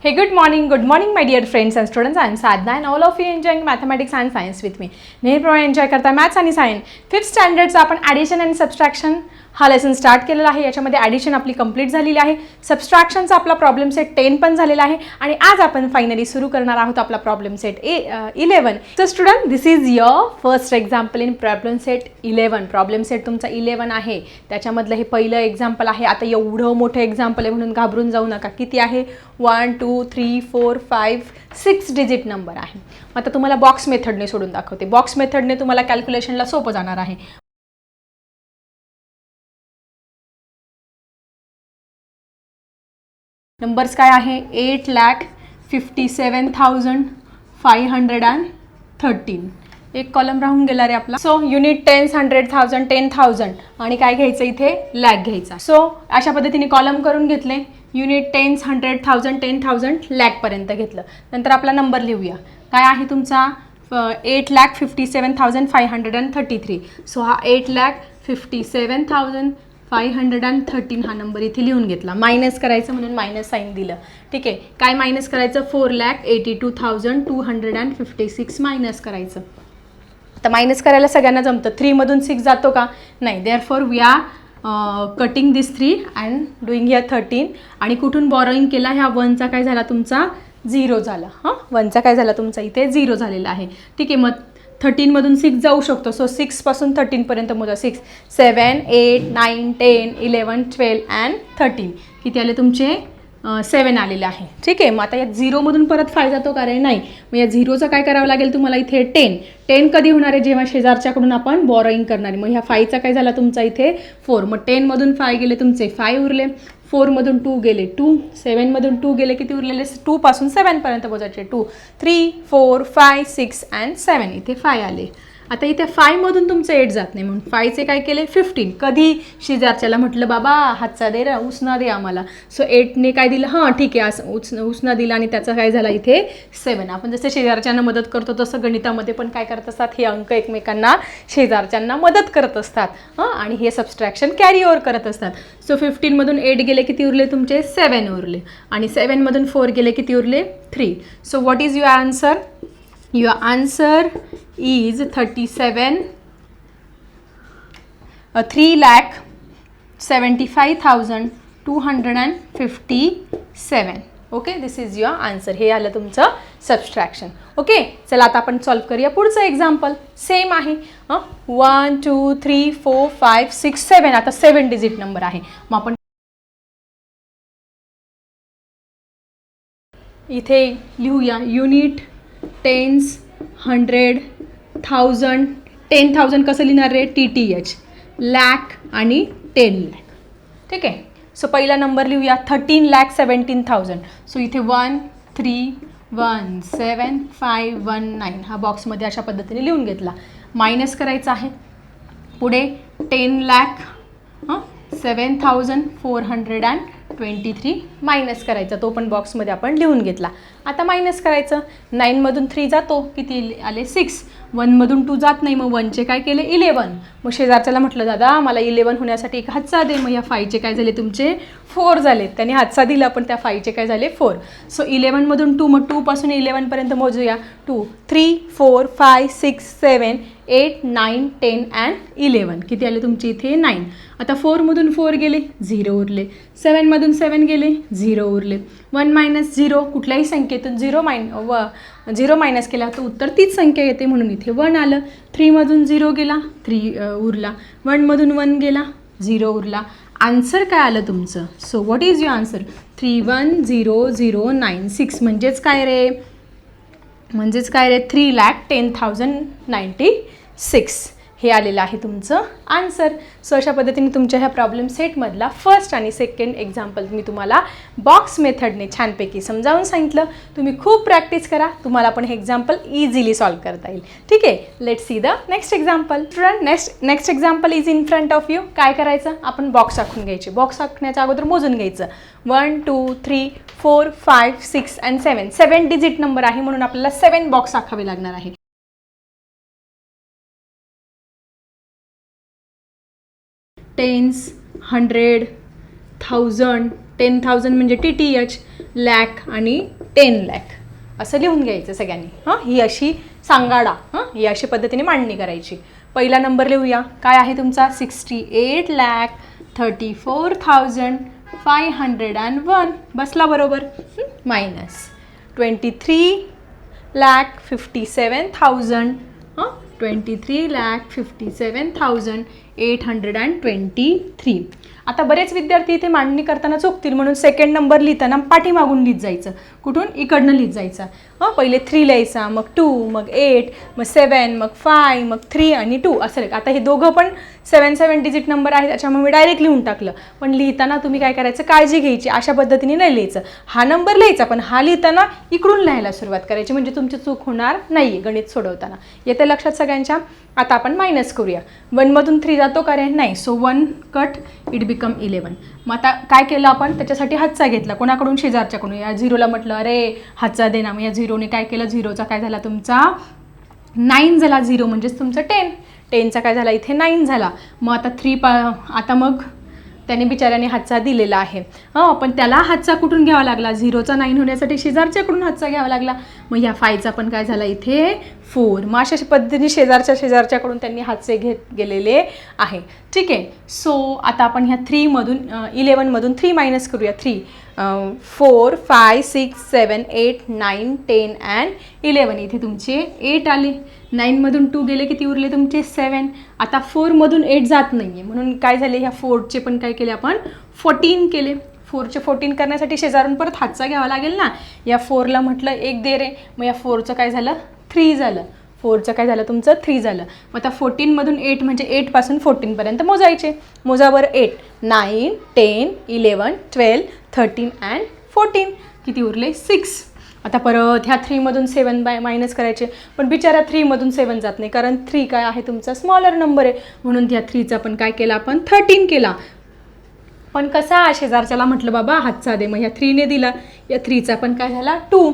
Hey, good morning, good morning, my dear friends and students. I am Sadhna and all of you enjoying mathematics and science with me. नेहमीप्रमाणे enjoy करता maths आणि science fifth स्टँडर्डचा आपण addition आणि subtraction हा lesson start केलेला आहे. याच्यामध्ये addition आपली कंप्लीट झालेली आहे. सबस्ट्रॅक्शनचा आपला प्रॉब्लेम सेट टेन पण झालेला आहे. आणि आज आपण फायनली सुरू करणार आहोत आपला problem set A eleven so student this is your first example in problem set eleven problem set तुमचा इलेवन आहे. त्याच्यामधलं हे पहिलं एक्झाम्पल आहे. आता एवढं मोठं एक्झाम्पल आहे म्हणून घाबरून जाऊ नका. किती आहे? One two three four five six digit number आहे. मग आता तुम्हाला बॉक्स मेथडने सोडून दाखवते. बॉक्स मेथडने तुम्हाला कॅल्क्युलेशनला सोपं जाणार आहे. नंबर्स काय आहे? Eight lakh fifty seven thousand five hundred and thirteen एक कॉलम राहून गेला रे आपला. So unit tens hundred thousand ten thousand आणि काय घ्यायचं इथे? लॅक घ्यायचा. सो अशा पद्धतीने कॉलम करून घेतले. Unit tens hundred thousand ten thousand लॅकपर्यंत घेतलं. नंतर आपला नंबर लिहूया. काय आहे तुमचा? Eight lakh fifty seven thousand five hundred and thirty three so हा eight lakh fifty seven thousand five hundred and thirteen हा नंबर इथे लिहून घेतला. मायनस करायचं म्हणून मायनस साईन दिलं. ठीक आहे? काय मायनस करायचं? Four lakh eighty two thousand two hundred and fifty six minus करायचं. तर मायनस करायला सगळ्यांना जमतं. थ्रीमधून सिक्स जातो का? नाही. Therefore we are cutting this three and doing here thirteen आणि कुठून बॉरोईंग केला? ह्या वनचा काय झाला तुमचा? झिरो झाला. हां? वनचा काय झाला तुमचा? इथे झिरो झालेला आहे. ठीक आहे? मग थर्टीनमधून सिक्स जाऊ शकतो. सो सिक्सपासून थर्टीनपर्यंत मोजा. Six seven eight nine ten eleven twelve and thirteen. किती आले तुमचे? सेवन आलेले आहे. ठीक आहे. मग आता या झिरोमधून परत फाय जातो का रे? नाही. मग या झिरोचं काय करावं लागेल तुम्हाला इथे? टेन. टेन कधी होणार आहे? जेव्हा शेजारच्याकडून आपण बॉरोईंग करणार आहे. मग ह्या फायचा काय झाला तुमचा इथे? फोर. मग टेनमधून फाय गेले तुमचे. फाय उरले. फोरमधून टू गेले. टू सेवनमधून टू गेले किती उरलेले? टूपासून सेवनपर्यंत पोचायचे two three four five six and seven इथे फाय आले. आता इथे फायमधून तुमचं एट जात नाही. म्हणून फायचे काय केले? फिफ्टीन कधी शेजारच्याला म्हटलं बाबा हातचा दे रा उसना दे आम्हाला. सो एटने काय दिलं? हां ठीक आहे असं उच उसना दिला आणि त्याचा काय झाला इथे? सेवन आपण जसं शेजारच्यांना मदत करतो तसं गणितामध्ये पण काय करत असतात? हे अंक एकमेकांना शेजारच्यांना मदत करत असतात. हां आणि हे सबस्ट्रॅक्शन कॅरी ओव्हर करत असतात. सो फिफ्टीनमधून एट गेले किती उरले तुमचे? सेवन उरले. आणि सेवनमधून फोर गेले किती उरले? Three so what is your answer your answer is 37 uh, 3 lakh 75257 okay this is your answer हे आलं तुमचं सबस्ट्रॅक्शन ओके चला आता आपण सॉल्व्ह करूया पुढचं एक्झाम्पल सेम आहे. One two three four five six seven आता सेवन डिजिट नंबर आहे. मग आपण इथे लिहूया unit tens hundred thousand ten thousand कसं लिहिणार रे? टी टी एच लॅक आणि टेन लॅक ठीक आहे? सो पहिला नंबर लिहूया. Thirteen lakh seventeen thousand so इथे one three one seven five one nine हा बॉक्समध्ये अशा पद्धतीने लिहून घेतला. मायनस करायचा आहे. पुढे टेन लॅक हां? Seven thousand four hundred and twenty three minus करायचा. तो पण बॉक्समध्ये आपण लिहून घेतला. आता मायनस करायचं. नाईनमधून थ्री जातो. किती आले? सिक्स वनमधून टू जात नाही. मग वनचे काय केले? इलेवन मग शेजारच्याला म्हटलं दादा मला इलेवन होण्यासाठी एक हातचा दे. मग या फायचे काय झाले? तुमचे फोर झाले. त्याने हातचा दिला पण त्या फायचे काय झाले? फोर सो इलेवनमधून टू मग टूपासून इलेवनपर्यंत मोजूया. Two three four five six seven eight nine ten and eleven किती आले तुमचे इथे? नाईन आता फोरमधून फोर गेले झिरो उरले. सेवनमधून सेवन गेले झिरो उरले. वन मायनस झिरो कुठल्याही संख्येतून झिरो मायन व झिरो मायनस केला तर उत्तर तीच संख्या येते म्हणून इथे वन आलं. थ्रीमधून झिरो गेला थ्री उरला. वनमधून वन गेला झिरो उरला. आन्सर काय आलं तुमचं? So what is your answer three one zero zero nine six म्हणजेच काय रे? म्हणजेच काय रे? Three lakh ten thousand ninety six हे आलेलं आहे तुमचं आन्सर सो अशा पद्धतीने तुमच्या ह्या प्रॉब्लेम सेटमधला फर्स्ट आणि सेकंड एक्झाम्पल मी तुम्हाला बॉक्स मेथडने छानपैकी समजावून सांगितलं. तुम्ही खूप प्रॅक्टिस करा. तुम्हाला पण हे एक्झाम्पल इझिली सॉल्व करता येईल. ठीक आहे? Let see the next example front next next example is in front of you काय करायचं? आपण बॉक्स आखून घ्यायचे. बॉक्स आखण्याच्या अगोदर मोजून घ्यायचं. One two three four five six and seven seven digit number आहे म्हणून आपल्याला सेवन बॉक्स आखावे लागणार आहे. Tens hundred thousand ten thousand म्हणजे टी टी एच लॅक आणि टेन लॅक असं लिहून घ्यायचं सगळ्यांनी. हां? ही अशी सांगाडा. हां? ही अशी पद्धतीने मांडणी करायची. पहिला नंबर लिहूया. काय आहे तुमचा? Sixty eight lakh thirty four thousand five hundred and one बसला बरोबर. Minus twenty three lakh fifty seven thousand हां? Twenty three lakh fifty seven thousand eight hundred and twenty three आता बरेच विद्यार्थी इथे मांडणी करताना चुकतील म्हणून सेकंड नंबर लिहिताना पाठीमागून लिहित जायचं कुठून इकडनं लिहित जायचं हां पहिले थ्री लिहायचा मग टू मग एट मग सेवन मग फाय मग थ्री आणि टू असं आता हे दोघं पण सेवन सेवन डिजिट नंबर आहे त्याच्यामुळे मी डायरेक्ट लिहून टाकलं. पण लिहिताना तुम्ही काय करायचं? काळजी घ्यायची. अशा पद्धतीने नाही लिहायचं. हा नंबर लिहायचा पण हा लिहिताना इकडून लिहायला सुरुवात करायची. म्हणजे तुमची चूक होणार नाही गणित सोडवताना. येते लक्षात सगळ्यांच्या. आता आपण मायनस करूया. वनमधून थ्री जातो कारण नाही. So one cut it become eleven मग आता काय केलं आपण? त्याच्यासाठी हातचा घेतला. कोणाकडून? शेजारच्याकडून. या झिरोला म्हटलं अरे हातचा दे ना. मग या झिरोने काय केलं? झिरोचा काय झाला तुमचा? नाईन झाला झिरो म्हणजेच तुमचं टेन टेनचा काय झाला? इथे नाईन झाला. मग आता थ्री पा आता मग त्याने बिचाऱ्याने हातचा दिलेला आहे. हो पण त्याला हातचा कुठून घ्यावा लागला? झिरोचा नाईन होण्यासाठी शेजारच्याकडून हातचा घ्यावा लागला. मग ह्या फायचा पण काय झाला इथे? फोर मग अशा पद्धतीने शेजारच्या शेजारच्याकडून त्यांनी हातचे घेत गेलेले आहे. ठीक आहे. सो आता आपण ह्या थ्रीमधून इलेवनमधून थ्री मायनस करूया. Three four five six seven eight nine ten and eleven इथे तुमचे एट आले. नाईनमधून टू गेले किती उरले तुमचे? सेवन आता फोरमधून एट जात नाही आहे म्हणून काय झाले? ह्या फोरचे पण काय केले आपण? फोर्टीन केले. फोरचे फोर्टीन करण्यासाठी शेजारून परत हातचा घ्यावा लागेल ना? या फोरला म्हटलं एक दे रे. मग या फोरचं काय झालं? थ्री झालं. फोरचं काय झालं? तुमचं थ्री झालं. मग आता फोर्टीनमधून एट म्हणजे एटपासून फोर्टीनपर्यंत मोजायचे. मोजावर eight nine ten eleven twelve thirteen and fourteen. किती उरले? सिक्स. आता परत ह्या थ्रीमधून सेवन बाय मायनस करायचे. पण बिचारा थ्रीमधून सेवन जात नाही कारण थ्री काय आहे तुमचा? स्मॉलर नंबर आहे. म्हणून ह्या थ्रीचा पण काय केला आपण? थर्टीन केला. पण कसा शेजारच्याला म्हटलं बाबा हातचा दे. मग ह्या थ्रीने दिला. या थ्रीचा पण काय झाला? टू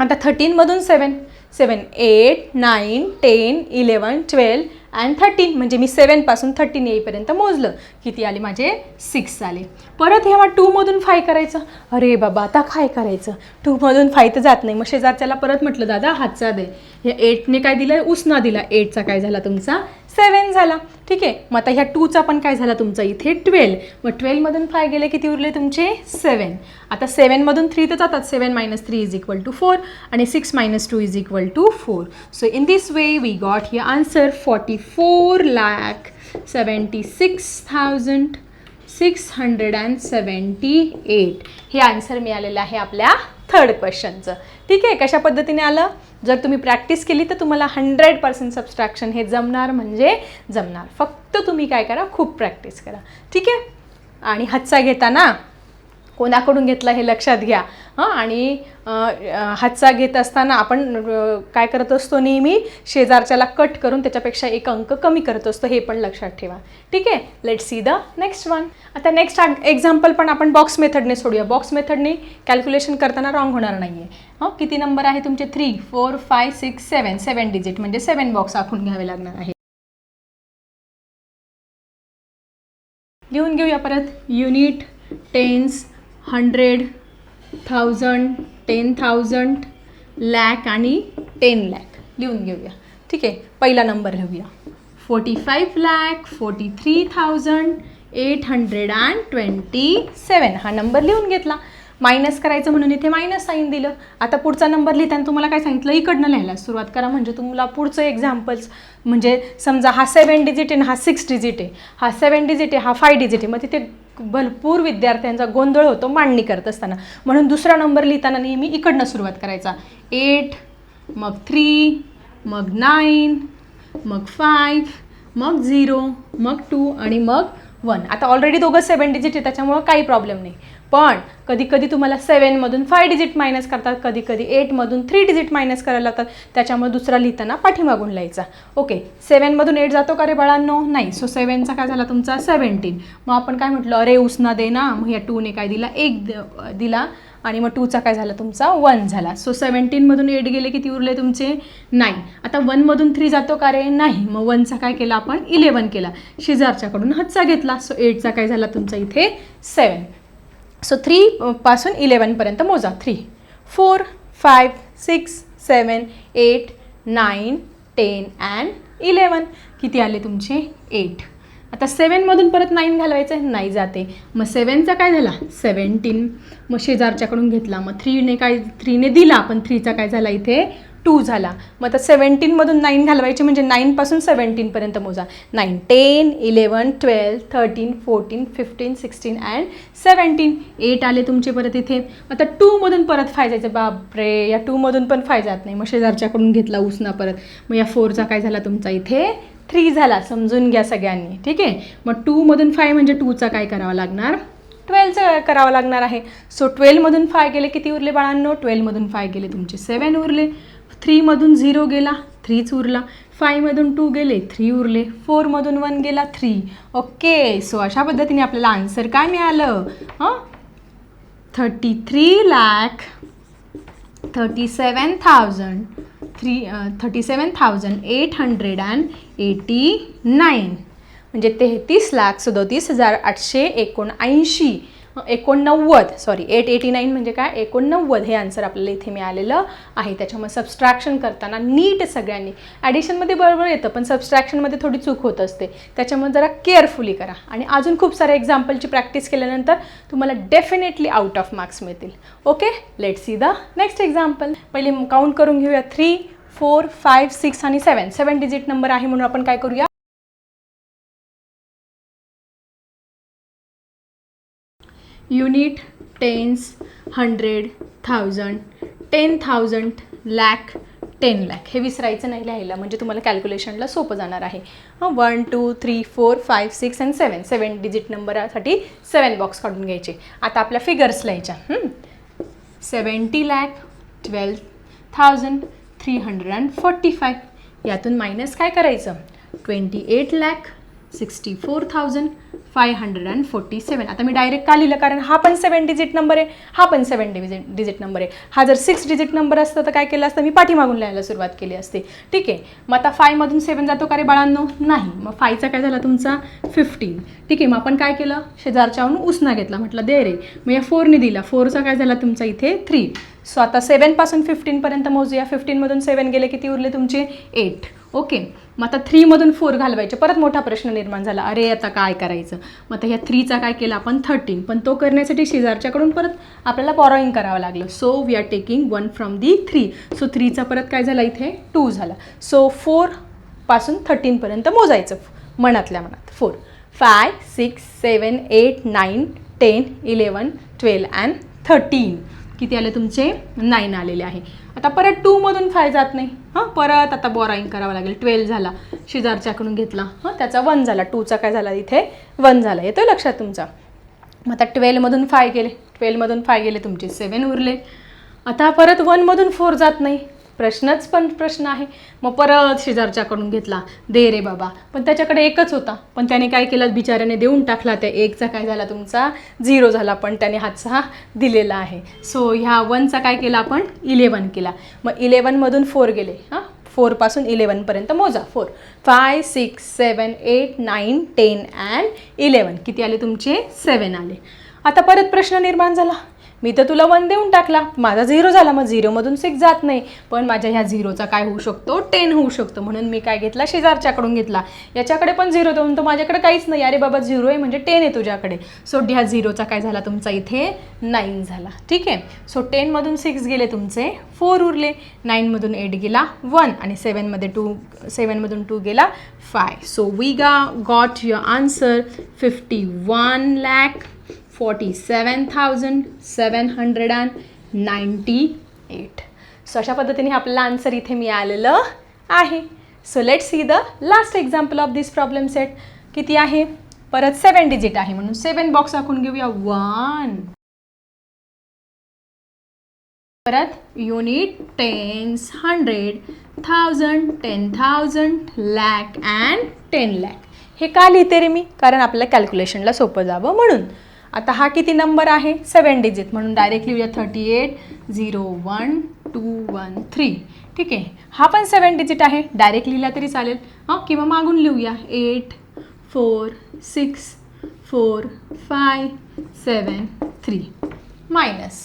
आता थर्टीनमधून seven seven eight nine ten eleven twelve and thirteen म्हणजे मी सेवनपासून थर्टीन येईपर्यंत मोजलं. किती आले? माझे सिक्स आले. परत ह्या टूमधून फाय करायचं? अरे बाबा आता काय करायचं? टूमधून फाय तर जात नाही. मग शेजारच्याला परत म्हटलं दादा हातचा दे. ह्या एटने काय दिलं? उसना दिला. एटचा काय झाला तुमचा? सेवन झाला. ठीक आहे. मग आता ह्या टूचा पण काय झाला तुमचा? इथे ट्वेल्व मग ट्वेल्वमधून फाय गेले किती उरले तुमचे? सेवन आता सेवनमधून थ्री तर जातात. Seven minus three is equal to four आणि six minus two is equal to four so in this way we got here answer forty four lakh seventy six thousand six hundred and seventy eight हे answer मिळालेलं आहे आपल्या third क्वेश्चनचं ठीक आहे. कशा पद्धतीने आलं? जर तुम्ही प्रॅक्टिस केली तर तुम्हाला हंड्रेड पर्सेंट सबस्ट्रॅक्शन हे जमणार म्हणजे जमणार. फक्त तुम्ही काय करा खूप प्रॅक्टिस करा. ठीक आहे? आणि हातचा घेताना कोणाकडून घेतला हे लक्षात घ्या. हां आणि हातचा घेत असताना आपण काय करत असतो नेहमी? शेजारच्याला कट करून त्याच्यापेक्षा एक अंक कमी करत असतो हे पण लक्षात ठेवा. ठीक आहे? Let see the next one आता नेक्स्ट एक्झाम्पल पण आपण बॉक्स मेथडने सोडूया. बॉक्स मेथडने कॅल्क्युलेशन करताना रॉंग होणार नाही आहे हां किती नंबर आहे तुमचे? Three four five six seven seven digit म्हणजे सेवन बॉक्स आखून घ्यावे लागणार आहे. लिहून घेऊया परत. Unit tens hundred thousand ten thousand lakh आणि टेन लॅक लिहून घेऊया. ठीक आहे? पहिला नंबर लिहूया. Forty five lakh forty three thousand eight hundred and twenty seven. हा नंबर लिहून घेतला. मायनस करायचं म्हणून इथे मायनस साईन दिलं. आता पुढचा नंबर लिहिताना तुम्हाला काय सांगितलं? इकडनं लिहायला सुरुवात करा. म्हणजे तुम्हाला पुढचं एक्झाम्पल्स म्हणजे समजा हा सेवन डिजिट आहे हा सिक्स डिजिट आहे. हा सेवन डिजिट आहे हा फाय डिजिट आहे. मग तिथे भरपूर विद्यार्थ्यांचा गोंधळ होतो मांडणी करत असताना. म्हणून दुसरा नंबर लिहिताना नेहमी इकडनं सुरुवात करायचा. एट मग थ्री मग नाईन मग फाईव्ह मग झिरो मग टू आणि मग वन. आता ऑलरेडी दोघं सेवन डिजिट आहे त्याच्यामुळं काही प्रॉब्लेम नाही. पण कधी कधी तुम्हाला सेवनमधून फाय डिजिट मायनस करतात कधी कधी एटमधून थ्री डिजिट मायनस करायला लागतात त्याच्यामुळे दुसरा लिहिताना पाठीमागून लिहायचा. ओके सेवनमधून एट जातो का रे बाळांनो? नाही. सो सेवनचा काय झाला तुमचा? सेवन्टीन मग आपण काय म्हटलं? अरे उसना दे ना. मग या टूने काय दिला? एक दिला. आणि मग टूचा काय झाला तुमचा? वन झाला. सो सेवन्टीनमधून एट गेले किती उरले तुमचे? नाईन आता वनमधून थ्री जातो का रे? नाही. मग वनचा काय केला आपण? इलेवन केला. शेजारच्याकडून हातचा घेतला. सो एटचा काय झाला तुमचा इथे? सेवन सो थ्री पासून इलेवनपर्यंत मोजा. Three four five six seven eight nine ten and eleven किती आले तुमचे? एट आता सेवनमधून परत नाईन घालवायचं आहे नाही जाते. मग सेवनचा काय झाला? सेवन्टीन मग शेजारच्याकडून घेतला. मग थ्रीने काय थ्रीने दिला पण थ्रीचा काय झाला इथे? टू झाला. मग आता सेवन्टीनमधून नाईन घालवायचे म्हणजे नाईनपासून सेवन्टीनपर्यंत मोजा. Nine ten eleven twelve thirteen fourteen fifteen sixteen and seventeen eight आले तुमचे परत इथे. आता टूमधून परत फाय जायचं. बापरे या टूमधून पण फाय जात नाही. मग शेजारच्याकडून घेतला उसना परत. मग या फोरचा काय झाला तुमचा इथे? थ्री झाला. समजून घ्या सगळ्यांनी. ठीक आहे? मग टूमधून फाय म्हणजे टूचा काय करावा लागणार? ट्वेल्वचं करावं लागणार आहे. सो ट्वेल्वमधून फाय गेले किती उरले बाळांनो? ट्वेल्वमधून फाय गेले तुमचे. सेवन उरले. थ्रीमधून झिरो गेला थ्रीच उरला. फायमधून टू गेले थ्री उरले. फोरमधून वन गेला थ्री ओके सो अशा पद्धतीने आपल्याला आन्सर काय मिळालं? हां? Thirty three lakh thirty seven thousand three thirty seven thousand eight hundred and eighty nine म्हणजे तेहतीस लाख सदोतीस हजार आठशे एकोणऐंशी. एकोणनव्वद सॉरी एट एटी नाईन म्हणजे काय? एकोणनव्वद हे आन्सर आपल्याला इथे मिळालेलं आहे. त्याच्यामुळे सबस्ट्रॅक्शन करताना नीट सगळ्यांनी. ॲडिशनमध्ये बरोबर येतं पण सबस्ट्रॅक्शनमध्ये थोडी चूक होत असते. त्याच्यामुळे जरा केअरफुली करा. आणि अजून खूप साऱ्या एक्झाम्पलची प्रॅक्टिस केल्यानंतर तुम्हाला डेफिनेटली आउट ऑफ मार्क्स मिळतील. Okay let see the next example पहिले काउंट करून घेऊया. थ्री फोर फाईव्ह सिक्स आणि सेवन सेवन डिजिट नंबर आहे म्हणून आपण काय करूया? Unit tens hundred thousand ten thousand lakh ten lakh. हे विसरायचं नाही लिहायला म्हणजे तुम्हाला कॅल्क्युलेशनला सोपं जाणार आहे. हां one two three four five six and seven seven digit नंबरासाठी seven box काढून घ्यायचे. आता आपल्या फिगर्स लिहायच्या. Seventy lakh twelve thousand three hundred and forty five यातून मायनस काय करायचं? Twenty eight lakh sixty four thousand five hundred and forty seven आता मी डायरेक्ट का लिहिलं? कारण हा पण सेवन डिजिट नंबर आहे. हा पण सेवन डिजिट डिजिट नंबर आहे. हा जर सिक्स डिजिट नंबर असतं तर काय केलं असतं? मी पाठीमागून लिहायला सुरुवात केली असते. ठीक आहे. मग आता फायमधून सेवन जातो का रे बाळांनो? नाही. मग फायचा काय झाला तुमचा? फिफ्टीन ठीक आहे. मग आपण काय केलं? शेजारच्याहून उसना घेतला. म्हटलं दे रे. मग या फोरने दिला. फोरचा काय झाला तुमचा इथे? थ्री सो आता सेवनपासून फिफ्टीनपर्यंत मोजूया. फिफ्टीनमधून सेवन गेले किती उरले तुमचे? एट ओके मग आता थ्रीमधून फोर घालवायचे. परत मोठा प्रश्न निर्माण झाला. अरे आता काय करायचं? मग आता ह्या थ्रीचा काय केला आपण? थर्टीन पण तो करण्यासाठी शेजारच्याकडून परत आपल्याला बॉरोईंग करावं लागलं. So we are taking one from the three so थ्रीचा परत काय झाला इथे? टू झाला. सो फोरपासून थर्टीनपर्यंत मोजायचं. मनातल्या मनात. Four five six seven eight nine ten eleven twelve and thirteen किती आले तुमचे नाईन आलेले आहे. आता परत टूमधून फाय जात नाही. हां परत आता बॉराईंग करावं लागेल. ट्वेल्व झाला. शेजारच्याकडून घेतला. हां त्याचा वन झाला. टूचा काय झाला? इथे वन झाला. येतो लक्षात तुमचा? मग आता ट्वेल्वमधून फाय गेले. ट्वेल्वमधून फाय गेले तुमचे सेवन उरले. आता परत वनमधून फोर जात नाही. प्रश्नच पण प्रश्न आहे. मग परत शेजारच्याकडून घेतला. दे रे बाबा. पण त्याच्याकडे एकच होता. पण त्याने काय केलं? बिचाऱ्याने देऊन टाकला. त्या एकचा काय झाला तुमचा? झिरो झाला. पण त्याने हातचा दिलेला आहे. सो ह्या वनचा काय केला आपण? इलेवन केला. मग इलेवनमधून फोर गेले. हां? फोरपासून इलेवनपर्यंत मोजा. Four. Five six seven eight nine ten and eleven किती आले तुमचे? सेवन आले. आता परत प्रश्न निर्माण झाला. मी तर तुला वन देऊन टाकला. माझा झिरो झाला मग झिरोमधून सिक्स जात नाही. पण माझ्या ह्या झिरोचा काय होऊ शकतो? टेन होऊ शकतो. म्हणून मी काय घेतला? शेजारच्याकडून घेतला. याच्याकडे पण झिरो देऊन तर माझ्याकडे काहीच नाही. अरे बाबा झिरो आहे म्हणजे टेन आहे तुझ्याकडे. सो ह्या झिरोचा काय झाला? तुमचा इथे नाईन झाला. ठीक आहे? सो टेनमधून सिक्स गेले तुमचे. फोर उरले. नाईनमधून एट गेला वन आणि सेवनमध्ये टू सेवनमधून टू गेला फाय सो वी गा got your answer fifty one lakh forty seven thousand seven hundred and ninety eight so अशा पद्धतीने आपल्याला आन्सर इथे मिळालेलं आहे. So let see the last example of this problem set किती आहे? परत सेवन डिजिट आहे म्हणून सेवन बॉक्स आखून घेऊया. वन परत unit tens hundred thousand ten thousand lakh and ten lakh हे का लिहिते रे मी? कारण आपल्या कॅल्क्युलेशनला सोपं जावं म्हणून. आता हा किती नंबर आहे? सेवन डिजिट म्हणून डायरेक्ट लिहूया thirty eight zero one two one three ठीक आहे. हा पण सेवन डिजिट आहे. डायरेक्ट लिहिला तरी चालेल. हां किंवा मागून लिहूया. Eight four six four five seven three minus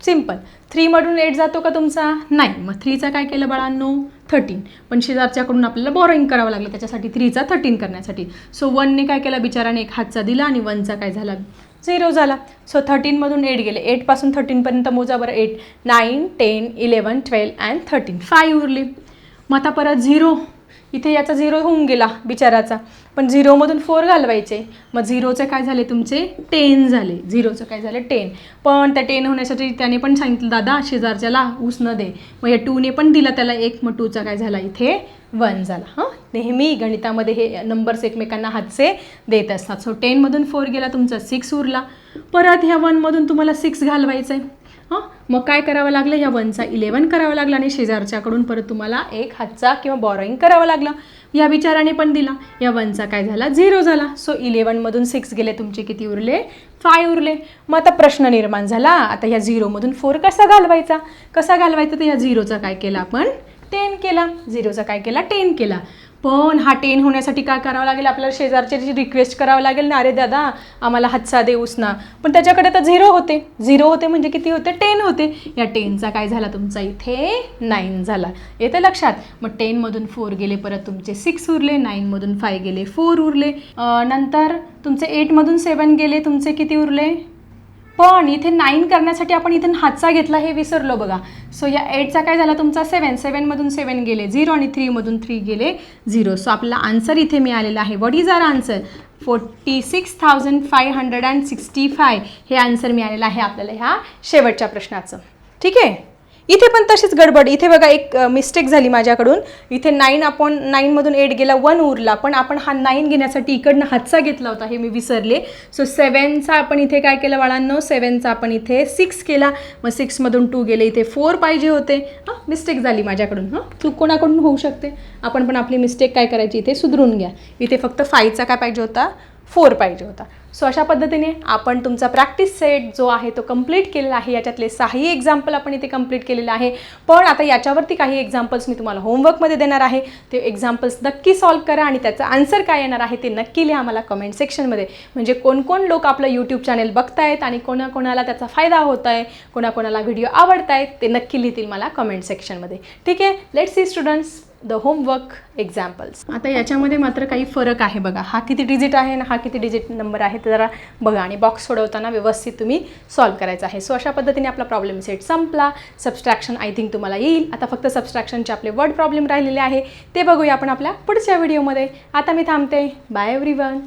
simple थ्रीमधून eight जातो का तुमचा? नाही. मग थ्रीचा काय केलं बाळांनो? थर्टीन पण शेजारच्याकडून आपल्याला बॉरोईंग करावं लागलं. त्याच्यासाठी थ्रीचा थर्टीन करण्यासाठी. सो वनने काय केलं? बिचाराने एक हातचा दिला आणि वनचा काय झाला? झिरो झाला. सो थर्टीनमधून एट गेले. एटपासून थर्टीनपर्यंत मोजा बरं eight nine ten eleven twelve and thirteen five उरली. मग आता परत झिरो इथे याचा झिरो होऊन गेला बिचाराचा. पण झिरोमधून फोर घालवायचे. मग झिरोचे काय झाले तुमचे? टेन झाले. झिरोचं काय झालं? टेन पण त्या टेन होण्यासाठी त्याने पण सांगितलं दादा शेजारच्याला ऊस न दे. मग या टूने पण दिला त्याला एक. मग टूचा काय झाला इथे? वन झाला. हां? नेहमी गणितामध्ये हे नंबर्स एकमेकांना हातचे देत असतात. सो टेनमधून फोर गेला तुमचा सिक्स उरला. परत ह्या वनमधून तुम्हाला सिक्स घालवायचं आहे हां? मग काय करावं लागलं? ह्या वनचा इलेवन करावं लागला आणि शेजारच्याकडून परत तुम्हाला एक हातचा किंवा बॉरोईंग करावं लागलं. या विचाराने पण दिला. या वनचा काय झाला? झिरो झाला. सो इलेवनमधून सिक्स गेले तुमचे किती उरले? फाय उरले. मग आता प्रश्न निर्माण झाला. आता ह्या झिरोमधून फोर कसा घालवायचा? कसा घालवायचा? तर ह्या झिरोचा काय केला आपण? टेन केला. झिरोचा काय केला? टेन केला. पण हा टेन होण्यासाठी काय करावं लागेल? आपल्याला शेजारच्याची रिक्वेस्ट करावं लागेल ना अरे दादा आम्हाला हातसा देऊस ना पण त्याच्याकडे तर झिरो होते. झिरो होते म्हणजे किती होते? टेन होते. या टेनचा काय झाला तुमचा? इथे नाईन झाला. येतं लक्षात? मग टेनमधून फोर गेले परत तुमचे सिक्स उरले नाईनमधून फाय गेले फोर उरले. नंतर तुमचे एटमधून सेवन गेले तुमचे किती उरले? पण इथे नाईन करण्यासाठी आपण इथे हातचा घेतला हे विसरलो बघा. सो या एटचा काय झाला तुमचा? सेवन सेवनमधून सेवन गेले. झिरो आणि थ्रीमधून थ्री गेले झिरो सो आपला आन्सर इथे मिळालेला आहे. What is our answer forty six thousand five hundred and sixty five हे आन्सर मिळालेलं आहे आपल्याला ह्या शेवटच्या प्रश्नाचं. ठीक आहे? इथे पण तशीच गडबड. इथे बघा एक मिस्टेक झाली माझ्याकडून. इथे नाईन आपण नाईनमधून एट गेला वन उरला. पण आपण हा नाईन घेण्यासाठी इकडनं हातचा घेतला होता हे मी विसरले. सो सेवनचा आपण इथे काय केलं बाळांनो? सेवनचा आपण इथे सिक्स केला. मग सिक्समधून टू गेले. इथे फोर पाहिजे होते. हां मिस्टेक झाली माझ्याकडून. हां चूक कोणाकडून होऊ शकते? आपण पण आपली मिस्टेक काय करायची? इथे सुधरून घ्या. इथे फक्त फायचा काय पाहिजे होता? फोर पाहिजे होता. सो अशा पद्धतीने आपण तुमचा प्रॅक्टिस सेट जो आहे तो कंप्लीट केलेला आहे. याच्यातले सहाही एक्झाम्पल आपण इथे कंप्लीट केलेलं आहे. पण आता याच्यावरती काही एक्झाम्पल्स मी तुम्हाला होमवर्कमध्ये देणार आहे. ते एक्झाम्पल्स नक्की सॉल्व करा आणि त्याचं आन्सर काय येणार आहे ते नक्की लिहा मला कमेंट सेक्शनमध्ये म्हणजे कोणकोण लोक आपलं यूट्यूब चॅनल बघतायत आणि कोणाकोणाला त्याचा फायदा होत आहे कोणाकोणाला व्हिडिओ आवडत आहेत ते नक्की लिहितील मला कमेंट सेक्शनमध्ये ठीक आहे? Let see students the homework examples आता याच्यामध्ये मात्र काही फरक आहे बघा. हा किती डिजिट आहे ना हा किती डिजिट नंबर आहे ते जरा बघा आणि बॉक्स सोडवताना व्यवस्थित तुम्ही सॉल्व करायचा आहे. सो अशा पद्धतीने आपला प्रॉब्लेम सेट संपला. सबस्ट्रॅक्शन आय थिंक तुम्हाला येईल. आता फक्त सबस्ट्रॅक्शनचे आपले वर्ड प्रॉब्लेम राहिलेले आहे. ते बघूया आपण आपल्या पुढच्या व्हिडिओमध्ये आता मी थांबते. Bye every one